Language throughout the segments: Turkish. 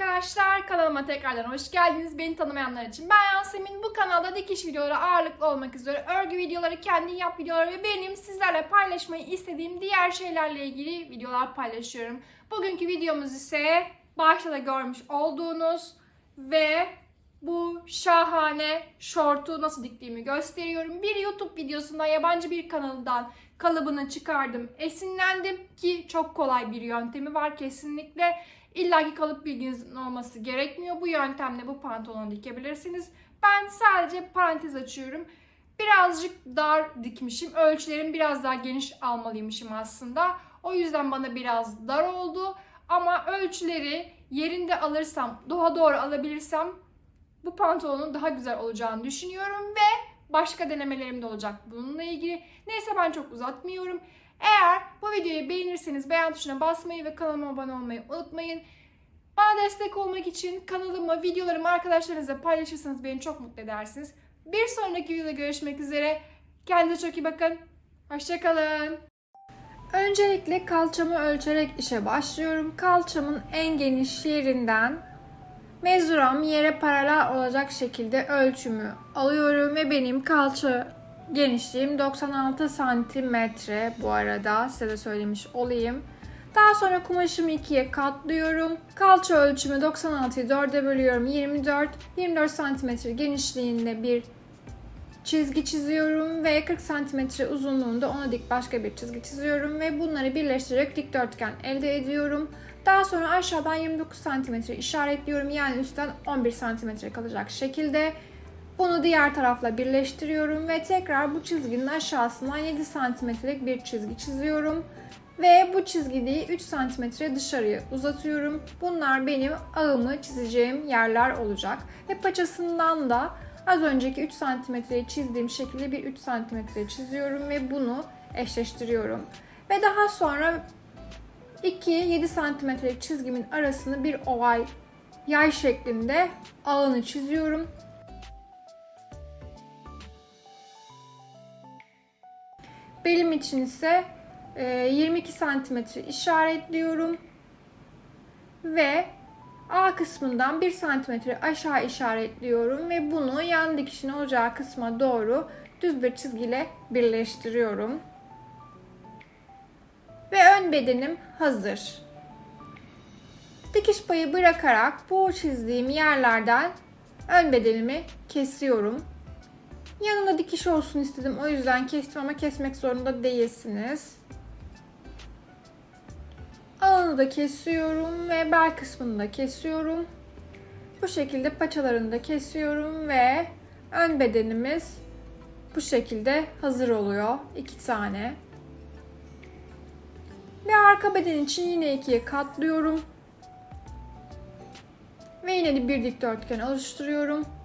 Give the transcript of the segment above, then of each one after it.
arkadaşlar. Kanalıma tekrardan hoş geldiniz. Beni tanımayanlar için ben Yasemin. Bu kanalda dikiş videoları ağırlıklı olmak üzere örgü videoları, kendin yap videoları ve benim sizlerle paylaşmayı istediğim diğer şeylerle ilgili videolar paylaşıyorum. Bugünkü videomuz ise başta da görmüş olduğunuz ve bu şahane şortu nasıl diktiğimi gösteriyorum. Bir YouTube videosundan yabancı bir kanaldan kalıbını çıkardım. Esinlendim ki çok kolay bir yöntemi var kesinlikle. İlla ki kalıp bilginizin olması gerekmiyor. Bu yöntemle bu pantolonu dikebilirsiniz. Ben sadece parantez açıyorum. Birazcık dar dikmişim. Ölçülerim biraz daha geniş almalıymışım aslında. O yüzden bana biraz dar oldu. Ama ölçüleri yerinde alırsam, doğa doğru alabilirsem bu pantolonun daha güzel olacağını düşünüyorum ve başka denemelerim de olacak bununla ilgili. Neyse ben çok uzatmıyorum. Eğer bu videoyu beğenirseniz beğen tuşuna basmayı ve kanalıma abone olmayı unutmayın. Bana destek olmak için kanalımı, videolarımı arkadaşlarınızla paylaşırsanız beni çok mutlu edersiniz. Bir sonraki videoda görüşmek üzere. Kendinize çok iyi bakın. Hoşçakalın. Öncelikle kalçamı ölçerek işe başlıyorum. Kalçamın en geniş yerinden mezuram yere paralel olacak şekilde ölçümü alıyorum ve benim kalça genişliğim 96 santimetre bu arada size de söylemiş olayım. Daha sonra kumaşımı ikiye katlıyorum. Kalça ölçümü 96'yı 4'e bölüyorum. 24, 24 santimetre genişliğinde bir çizgi çiziyorum ve 40 santimetre uzunluğunda ona dik başka bir çizgi çiziyorum ve bunları birleştirerek dikdörtgen elde ediyorum. Daha sonra aşağıdan 29 santimetre işaretliyorum. Yani üstten 11 santimetre kalacak şekilde. Bunu diğer tarafla birleştiriyorum ve tekrar bu çizginin aşağısından 7 santimetrelik bir çizgi çiziyorum. Ve bu çizgiyi 3 santimetre dışarıya uzatıyorum. Bunlar benim ağımı çizeceğim yerler olacak. Ve paçasından da az önceki 3 santimetreyi çizdiğim şekilde bir 3 santimetre çiziyorum ve bunu eşleştiriyorum. Ve daha sonra 2-7 santimetrelik çizgimin arasını bir oval yay şeklinde ağını çiziyorum. Belim için ise e, 22 santimetre işaretliyorum. Ve A kısmından 1 santimetre aşağı işaretliyorum ve bunu yan dikişin olacağı kısma doğru düz bir çizgiyle birleştiriyorum. Ve ön bedenim hazır. Dikiş payı bırakarak bu çizdiğim yerlerden ön bedenimi kesiyorum. Yanında dikiş olsun istedim. O yüzden kestim ama kesmek zorunda değilsiniz. Alanı da kesiyorum ve bel kısmını da kesiyorum. Bu şekilde paçalarını da kesiyorum ve ön bedenimiz bu şekilde hazır oluyor. iki tane. Ve arka beden için yine ikiye katlıyorum. Ve yine bir dikdörtgen oluşturuyorum.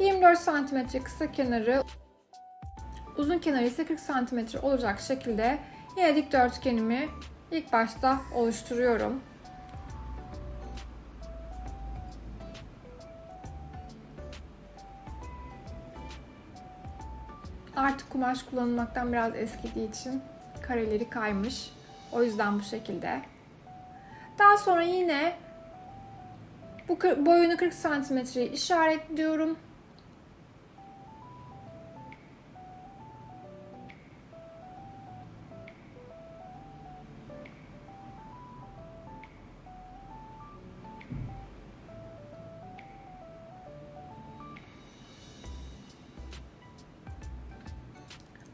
24 cm kısa kenarı, uzun kenarı ise 40 cm olacak şekilde yine dikdörtgenimi ilk başta oluşturuyorum. Artık kumaş kullanılmaktan biraz eskidiği için kareleri kaymış. O yüzden bu şekilde. Daha sonra yine bu boyunu 40 santimetreyi işaretliyorum.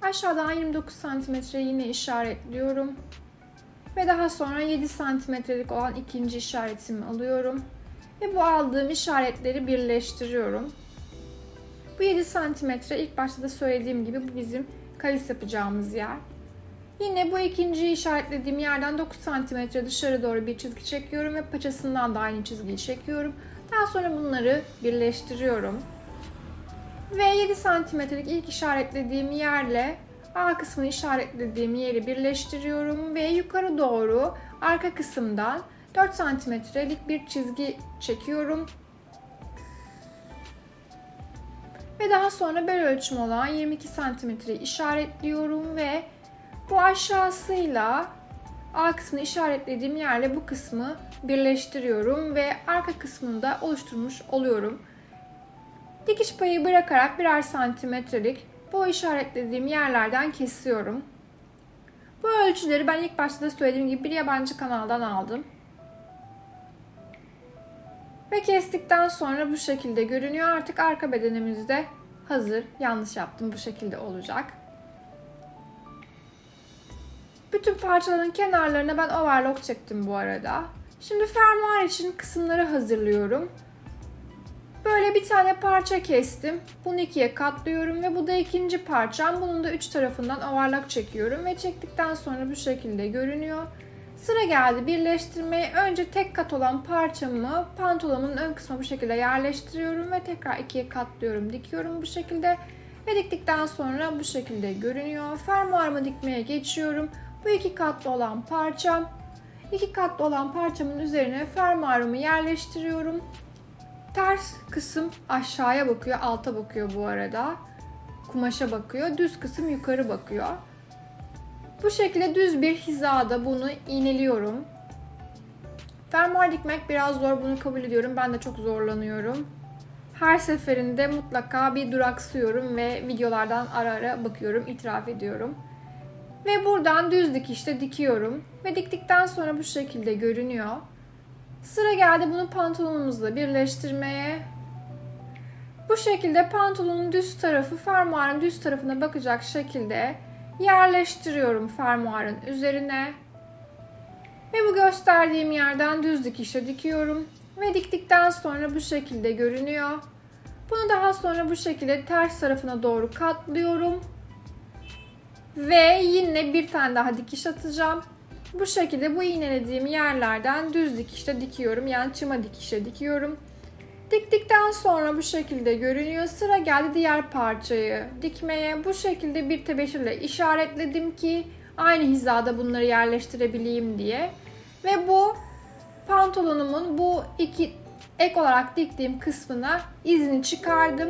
Aşağıdan 29 santimetre yine işaretliyorum. Ve daha sonra 7 santimetrelik olan ikinci işaretimi alıyorum. Ve bu aldığım işaretleri birleştiriyorum. Bu 7 santimetre ilk başta da söylediğim gibi bu bizim kalis yapacağımız yer. Yine bu ikinci işaretlediğim yerden 9 santimetre dışarı doğru bir çizgi çekiyorum ve paçasından da aynı çizgiyi çekiyorum. Daha sonra bunları birleştiriyorum. Ve 7 santimetrelik ilk işaretlediğim yerle A kısmını işaretlediğim yeri birleştiriyorum ve yukarı doğru arka kısımdan 4 santimetrelik bir çizgi çekiyorum. Ve daha sonra bel ölçüm olan 22 santimetreyi işaretliyorum ve bu aşağısıyla A kısmını işaretlediğim yerle bu kısmı birleştiriyorum ve arka kısmını da oluşturmuş oluyorum. Dikiş payı bırakarak birer santimetrelik bu işaretlediğim yerlerden kesiyorum. Bu ölçüleri ben ilk başta da söylediğim gibi bir yabancı kanaldan aldım. Ve kestikten sonra bu şekilde görünüyor. Artık arka bedenimiz de hazır. Yanlış yaptım. Bu şekilde olacak. Bütün parçaların kenarlarına ben overlock çektim bu arada. Şimdi fermuar için kısımları hazırlıyorum. Böyle bir tane parça kestim. Bunu ikiye katlıyorum ve bu da ikinci parçam. Bunun da üç tarafından overlock çekiyorum ve çektikten sonra bu şekilde görünüyor. Sıra geldi birleştirmeye. Önce tek kat olan parçamı pantolonumun ön kısmına bu şekilde yerleştiriyorum ve tekrar ikiye katlıyorum, dikiyorum bu şekilde. Ve diktikten sonra bu şekilde görünüyor. Fermuarımı dikmeye geçiyorum. Bu iki katlı olan parçam. İki katlı olan parçamın üzerine fermuarımı yerleştiriyorum. Ters kısım aşağıya bakıyor, alta bakıyor bu arada. Kumaşa bakıyor. Düz kısım yukarı bakıyor. Bu şekilde düz bir hizada bunu iğneliyorum. Fermuar dikmek biraz zor bunu kabul ediyorum. Ben de çok zorlanıyorum. Her seferinde mutlaka bir duraksıyorum ve videolardan ara ara bakıyorum, itiraf ediyorum. Ve buradan düz dikişte dikiyorum. Ve diktikten sonra bu şekilde görünüyor. Sıra geldi bunu pantolonumuzla birleştirmeye. Bu şekilde pantolonun düz tarafı fermuarın düz tarafına bakacak şekilde yerleştiriyorum fermuarın üzerine. Ve bu gösterdiğim yerden düz dikişe dikiyorum. Ve diktikten sonra bu şekilde görünüyor. Bunu daha sonra bu şekilde ters tarafına doğru katlıyorum. Ve yine bir tane daha dikiş atacağım. Bu şekilde bu iğnelediğim yerlerden düz dikişte dikiyorum. Yani çıma dikişe dikiyorum. Diktikten sonra bu şekilde görünüyor. Sıra geldi diğer parçayı dikmeye. Bu şekilde bir tebeşirle işaretledim ki aynı hizada bunları yerleştirebileyim diye. Ve bu pantolonumun bu iki ek olarak diktiğim kısmına izini çıkardım.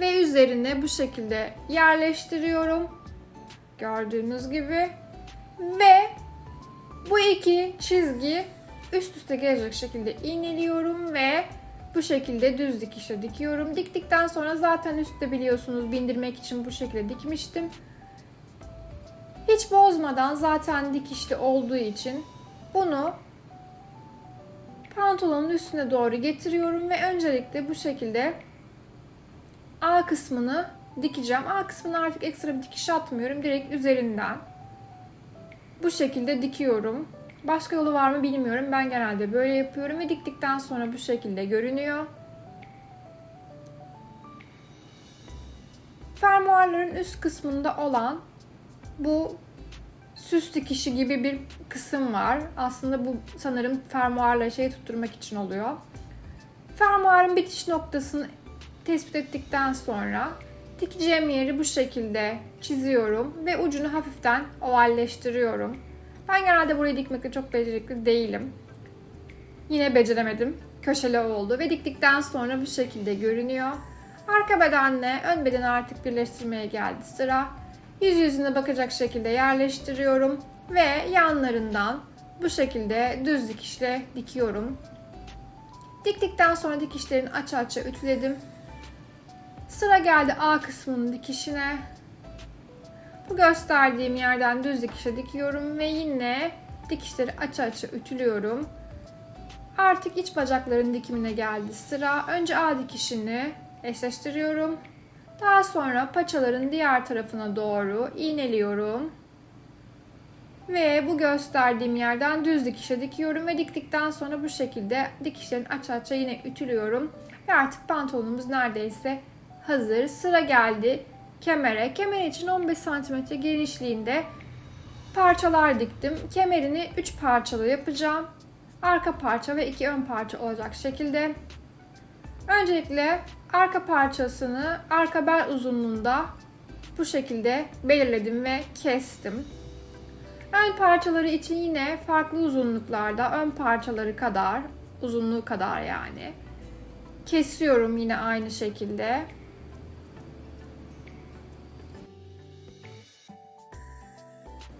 Ve üzerine bu şekilde yerleştiriyorum. Gördüğünüz gibi. Ve bu iki çizgi üst üste gelecek şekilde iğneliyorum ve bu şekilde düz dikişe dikiyorum. Diktikten sonra zaten üstte biliyorsunuz bindirmek için bu şekilde dikmiştim. Hiç bozmadan zaten dikişli olduğu için bunu pantolonun üstüne doğru getiriyorum ve öncelikle bu şekilde A kısmını dikeceğim. A kısmına artık ekstra bir dikiş atmıyorum. Direkt üzerinden bu şekilde dikiyorum. Başka yolu var mı bilmiyorum. Ben genelde böyle yapıyorum ve diktikten sonra bu şekilde görünüyor. Fermuarların üst kısmında olan bu süs dikişi gibi bir kısım var. Aslında bu sanırım fermuarla şey tutturmak için oluyor. Fermuarın bitiş noktasını tespit ettikten sonra dikeceğim yeri bu şekilde çiziyorum ve ucunu hafiften ovalleştiriyorum. Ben genelde burayı dikmekte çok becerikli değilim. Yine beceremedim. Köşeli oldu ve diktikten sonra bu şekilde görünüyor. Arka bedenle ön bedeni artık birleştirmeye geldi sıra. Yüz yüzüne bakacak şekilde yerleştiriyorum ve yanlarından bu şekilde düz dikişle dikiyorum. Diktikten sonra dikişlerin aça aça ütüledim. Sıra geldi A kısmının dikişine. Bu gösterdiğim yerden düz dikişe dikiyorum ve yine dikişleri aça aça ütülüyorum. Artık iç bacakların dikimine geldi sıra. Önce A dikişini eşleştiriyorum. Daha sonra paçaların diğer tarafına doğru iğneliyorum. Ve bu gösterdiğim yerden düz dikişe dikiyorum ve diktikten sonra bu şekilde dikişlerin aç aça yine ütülüyorum. Ve artık pantolonumuz neredeyse hazır. Sıra geldi kemere. Kemer için 15 cm genişliğinde parçalar diktim. Kemerini 3 parçalı yapacağım. Arka parça ve iki ön parça olacak şekilde. Öncelikle arka parçasını arka bel uzunluğunda bu şekilde belirledim ve kestim. Ön parçaları için yine farklı uzunluklarda ön parçaları kadar, uzunluğu kadar yani. Kesiyorum yine aynı şekilde.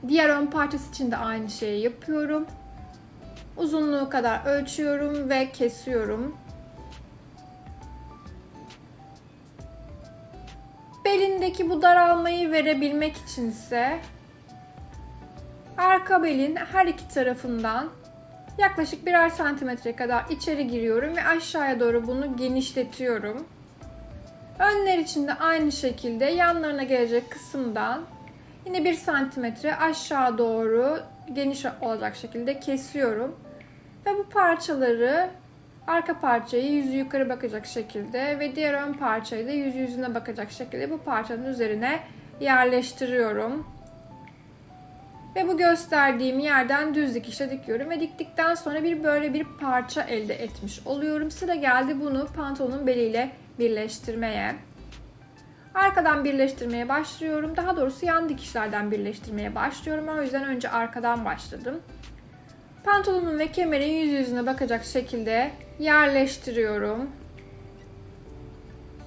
Diğer ön parçası için de aynı şeyi yapıyorum. Uzunluğu kadar ölçüyorum ve kesiyorum. Belindeki bu daralmayı verebilmek içinse arka belin her iki tarafından yaklaşık birer santimetre kadar içeri giriyorum ve aşağıya doğru bunu genişletiyorum. Önler için de aynı şekilde yanlarına gelecek kısımdan yine bir santimetre aşağı doğru geniş olacak şekilde kesiyorum. Ve bu parçaları arka parçayı yüzü yukarı bakacak şekilde ve diğer ön parçayı da yüzü yüzüne bakacak şekilde bu parçanın üzerine yerleştiriyorum. Ve bu gösterdiğim yerden düz dikişle dikiyorum ve diktikten sonra bir böyle bir parça elde etmiş oluyorum. Sıra geldi bunu pantolonun beliyle birleştirmeye. Arkadan birleştirmeye başlıyorum. Daha doğrusu yan dikişlerden birleştirmeye başlıyorum. O yüzden önce arkadan başladım. Pantolonun ve kemerin yüz yüzüne bakacak şekilde yerleştiriyorum.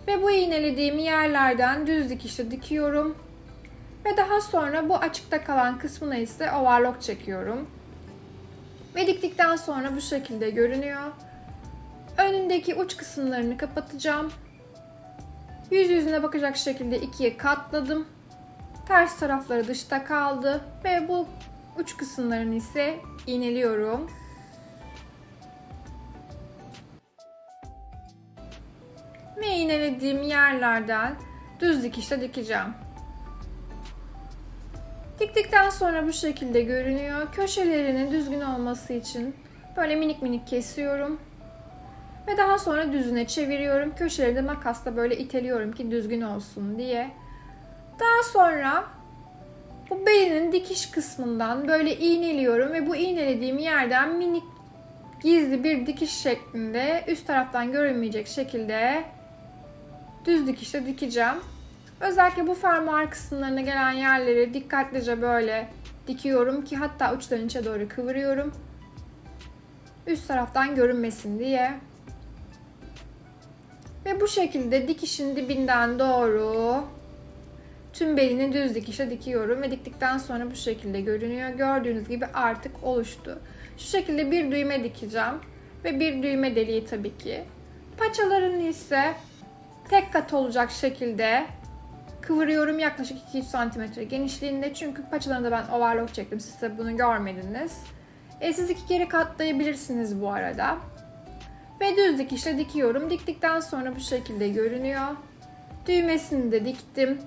Ve bu iğnelediğim yerlerden düz dikişle dikiyorum. Ve daha sonra bu açıkta kalan kısmına ise overlock çekiyorum. Ve diktikten sonra bu şekilde görünüyor. Önündeki uç kısımlarını kapatacağım. Yüz yüzüne bakacak şekilde ikiye katladım. Ters tarafları dışta kaldı ve bu uç kısımlarını ise iğneliyorum. Ve iğnelediğim yerlerden düz dikişle dikeceğim. Diktikten sonra bu şekilde görünüyor. Köşelerinin düzgün olması için böyle minik minik kesiyorum. Ve daha sonra düzüne çeviriyorum. Köşeleri de makasla böyle iteliyorum ki düzgün olsun diye. Daha sonra bu belinin dikiş kısmından böyle iğneliyorum ve bu iğnelediğim yerden minik gizli bir dikiş şeklinde üst taraftan görünmeyecek şekilde düz dikişle dikeceğim. Özellikle bu fermuar kısımlarına gelen yerleri dikkatlice böyle dikiyorum ki hatta uçlarını içe doğru kıvırıyorum. Üst taraftan görünmesin diye. Ve bu şekilde dikişin dibinden doğru tüm belini düz dikişe dikiyorum ve diktikten sonra bu şekilde görünüyor. Gördüğünüz gibi artık oluştu. Şu şekilde bir düğme dikeceğim ve bir düğme deliği tabii ki. Paçalarını ise tek kat olacak şekilde kıvırıyorum yaklaşık 2-3 cm genişliğinde. Çünkü paçalarında ben overlock çektim. Siz de bunu görmediniz. E, siz iki kere katlayabilirsiniz bu arada. Ve düz dikişle dikiyorum. Diktikten sonra bu şekilde görünüyor. Düğmesini de diktim.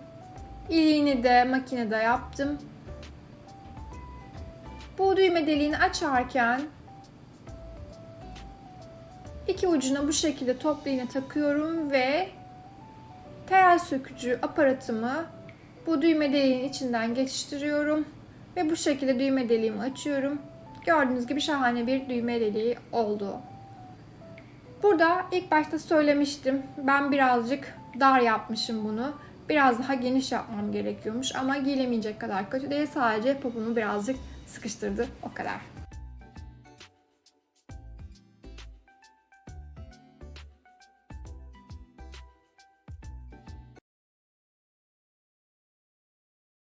İliğini de makinede yaptım. Bu düğme deliğini açarken iki ucuna bu şekilde toplu iğne takıyorum ve tel sökücü aparatımı bu düğme deliğin içinden geçiştiriyorum ve bu şekilde düğme deliğimi açıyorum. Gördüğünüz gibi şahane bir düğme deliği oldu. Burada ilk başta söylemiştim. Ben birazcık dar yapmışım bunu. Biraz daha geniş yapmam gerekiyormuş ama giyilemeyecek kadar kötü değil. Sadece popomu birazcık sıkıştırdı o kadar.